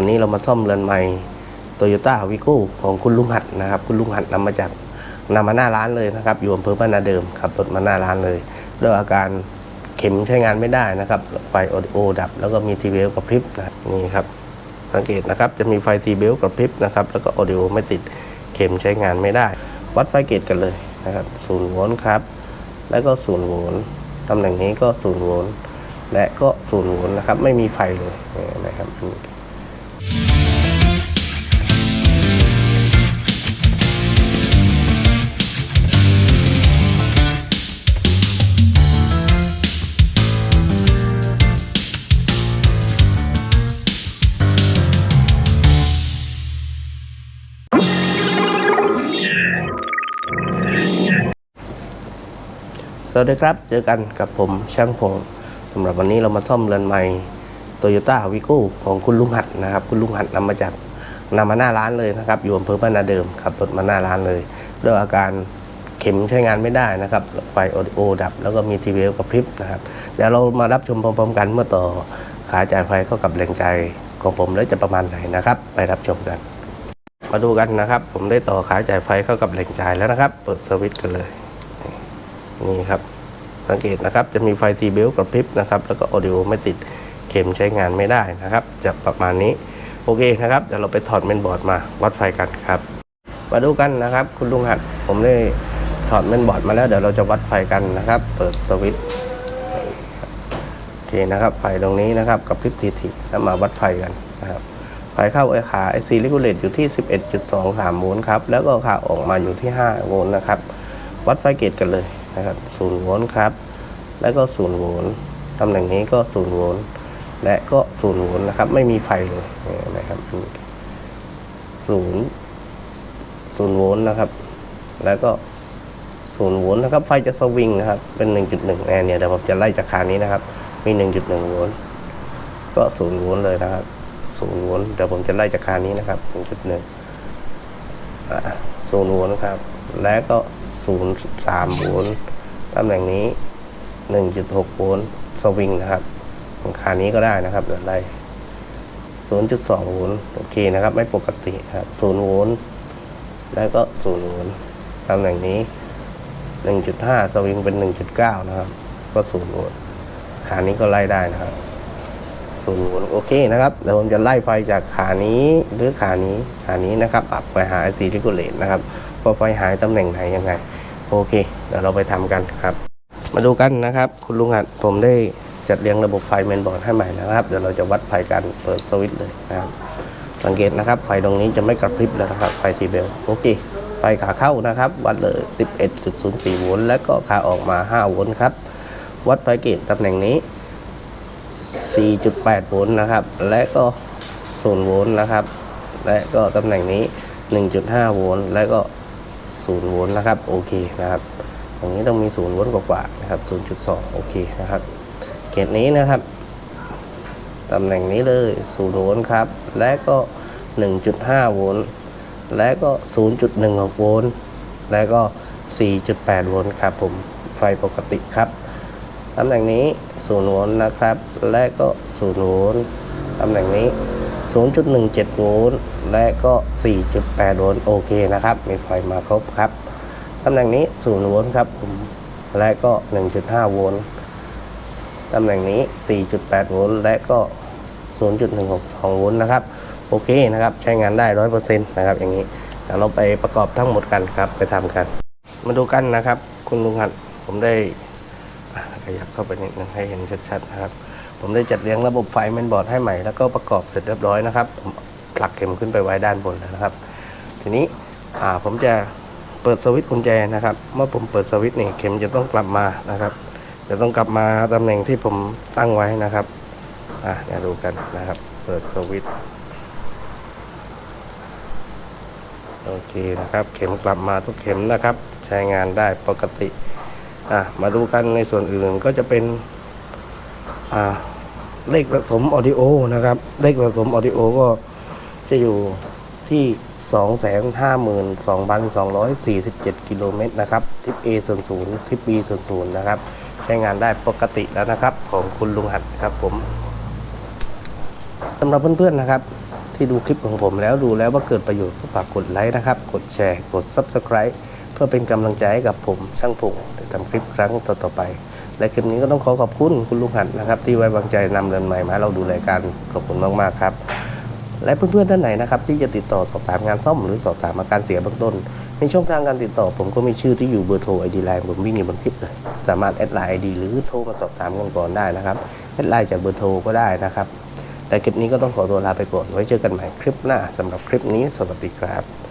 วันนี้เรามาซ่อมเรือนใหม่โตโยต้าวิโก้ของคุณลุงหัดนะครับ คุณลุงหัดนำมาจากนำมาหน้าร้านเลยนะครับ อยู่อำเภอบ้านนาเดิมขับรถมาหน้าร้านเลยด้วยอาการเข็มใช้งานไม่ได้นะครับ ไฟออดิโอดับ แล้วก็มีทีวีกระพริบนะนี่ครับ สังเกตนะครับจะมีไฟซีเบลกระพริบนะครับ แล้วก็ออดิโอไม่ติดเข็มใช้งานไม่ได้ วัดไฟเกตกันเลยนะครับศูนย์โวลต์ครับ แล้วก็ศูนย์โวลต์ตำแหน่งนี้ก็ศูนย์โวลต์และก็ศูนย์โวลต์นะครับ ไม่มีไฟเลยนะครับ สวัสดีครับ เจอกันกับผมช่างพงสำหรับวันนี้เรามาซ่อมเรือนใหม่ โตโยต้าวิโก้ของคุณลุงหัดนะครับ คุณลุงหัดนำมาจากนำมาหน้าร้านเลยนะครับ อยู่อำเภอบ้านนาเดิมขับรถมาหน้าร้านเลยด้วยอาการเข็มใช้งานไม่ได้นะครับ ไฟออดิโอดับ แล้วก็มีทีวีกระพริบนะครับ เดี๋ยวเรามารับชมพร้อมๆกันเมื่อต่อขาจ่ายไฟเข้ากับแรงใจของผมแล้วจะประมาณไหนนะครับ ไปรับชมกัน มาดูกันนะครับ ผมได้ต่อขาจ่ายไฟเข้ากับแรงจ่ายแล้วนะครับ เปิดสวิตช์กันเลย นี่ครับ สังเกตนะครับ จะมีไฟซีเบลกระพริบนะครับ แล้วก็ออดิโอไม่ติด เข็มใช้งานไม่ได้นะครับ จะประมาณนี้โอเคนะครับเดี๋ยวเราไปถอดเมนบอร์ดมาวัดไฟกันครับมาดูกันนะครับ คุณลุงหัดผมได้ถอดเมนบอร์ดมาแล้วเดี๋ยวเราจะวัดไฟกันนะครับ เปิดสวิตช์โอเคนะครับไฟตรงนี้นะครับกับพริบทีๆแล้วมาวัดไฟกันนะครับไฟเข้าไอขาไอซีลิกูเลตอยู่ที่ 11.23โวลต์ครับแล้วก็ขาออกมาอยู่ที่ 5 โวลต์นะครับ วัดไฟเกตกันเลยนะครับ0โวลต์ครับ แล้วก็0โวลต์ตำแหน่งนี้ก็0โวลต์ และก็0โวลต์นะครับ ไม่มีไฟเลยนะครับ0 0โวลต์นะครับ แล้วก็0โวลต์นะครับ ไฟจะสวิงนะครับ เป็น 1.1 แอนเนี่ยเดี๋ยวผมจะไล่จากคานี้นะครับ มี 1.1 โวลต์ก็0โวลต์เลยนะครับ0โวลต์เดี๋ยวผมจะไล่จากคานี้นะครับ 1.1อ่า0โวลต์ครับ และก็0.3โวลต์ตำแหน่งนี้ 1.6 โวลต์สวิงนะครับ ขานี้ก็ได้นะครับเดี๋ยวไล่0.2โวลต์โอเคนะครับ ไม่ปกติครับ0โวลต์แล้วก็0โวลต์ตำแหน่งนี้ 1.5 สวิงเป็น 1.9 นะครับ ก็0โวลต์ขานี้ก็ไล่ได้นะครับศูนย์โวลต์โอเคนะครับเดี๋ยวผมจะไล่ไฟจากขานี้หรือขานี้ขานี้นะครับอับไปหา IC regulate นะครับว่าไฟหายตำแหน่งไหนยังไง โอเค เดี๋ยวเราไปทำกันครับ มาดูกันนะครับ คุณลุงหัดผมได้ จัดเรียงระบบไฟเมนบอร์ดให้ใหม่นะครับ เดี๋ยวเราจะวัดไฟกันเปิดสวิตช์เลยนะครับสังเกตนะครับไฟตรงนี้จะไม่กระพริบแล้วนะครับไฟทีเบลโอเคไฟขาเข้านะครับวัดเลย 11.04 โวลต์และก็ขาออกมา 5 โวลต์ครับ วัดไฟเกตตำแหน่งนี้ 4.8 โวลต์นะครับ และก็ 0 โวลต์นะครับ และก็ตำแหน่งนี้ 1.5 โวลต์และก็ 0 โวลต์นะครับ โอเคนะครับ ตรงนี้ต้องมี 0 โวลต์กว่าๆนะครับ 0.2 โอเคนะครับ ตนี้นะครับตำแหน่งนี้เลย0โวลต์ครับ และก็ 1.5 โวลต์ และก็ 0.16 โวลต์ และก็ 4.8 โวลต์ครับผม ไฟปกติครับ ตำแหน่งนี้ 0 โวลต์นะครับ และก็ 0 โวลต์ ตำแหน่งนี้ 0.17 โวลต์ และก็ 4.8 โวลต์ โอเคนะครับ มีไฟมาครบครับ ตำแหน่งนี้ 0 โวลต์ครับผม และก็ 1.5 โวลต์ ตำแหน่งนี้ 4.8 โวลต์และก็ 0.162 โวลต์นะครับ โอเคนะครับ ใช้งานได้ 100%นะครับ อย่างนี้เดี๋ยวเราไปประกอบทั้งหมดกันครับ ไปทำกัน มาดูกันนะครับ คุณลุงหัดผมได้ขยับเข้าไปนิดนึงให้เห็นชัดๆนะครับ ผมได้จัดเรียงระบบไฟเมนบอร์ดให้ใหม่ แล้วก็ประกอบเสร็จเรียบร้อยนะครับ ผมผลักเข็มขึ้นไปไว้ด้านบนแล้วนะครับ ทีนี้ผมจะเปิดสวิตช์กุญแจนะครับ เมื่อผมเปิดสวิตช์นี่เข็มจะต้องกลับมานะครับ จะต้องกลับมาตำแหน่งที่ผมตั้งไว้นะครับ อะเดี๋ยวดูกันนะครับ เปิดสวิตช์โอเคนะครับ เข็มกลับมาทุกเข็มนะครับ ใช้งานได้ปกติ อะมาดูกันในส่วนอื่นก็จะเป็น อ่า เลขสะสมออดิโอนะครับ เลขสะสมออดิโอก็จะอยู่ที่ 252,247 กิโลเมตรนะครับ ทิป A ส่วนศูนย์ทิป B ส่วนศูนย์นะครับ ใช้งานได้ปกติแล้วนะครับ ของคุณลุงหัดครับผมสำหรับเพื่อนๆนะครับ ที่ดูคลิปของผมแล้วดูแล้วว่าเกิดประโยชน์ก็ฝากกดไลค์นะครับ กดแชร์ กด Subscribe เพื่อเป็นกำลังใจให้กับผมช่างผงในทำคลิปครั้งต่อๆไป และคลิปนี้ก็ต้องขอขอบคุณคุณลุงหัดนะครับ ที่ไว้วางใจนำเรือนใหม่มาเราดูรายการขอบคุณมากๆครับและเพื่อนๆท่านไหนนะครับที่จะติดต่อสอบถามงานซ่อมหรือสอบถามอาการเสียเบื้องต้น ในช่องทางการติดต่อผมก็มีชื่อที่อยู่เบอร์โทรไอดีไลน์ผมวิ่งอยู่บนคลิปเลยสามารถแอดไลน์ไอดีหรือโทรมาสอบถามกันก่อนได้นะครับแอดไลน์จากเบอร์โทรก็ได้นะครับ แต่คลิปนี้ก็ต้องขอตัวลาไปก่อนไว้เจอกันใหม่คลิปหน้าสำหรับคลิปนี้สวัสดีครับ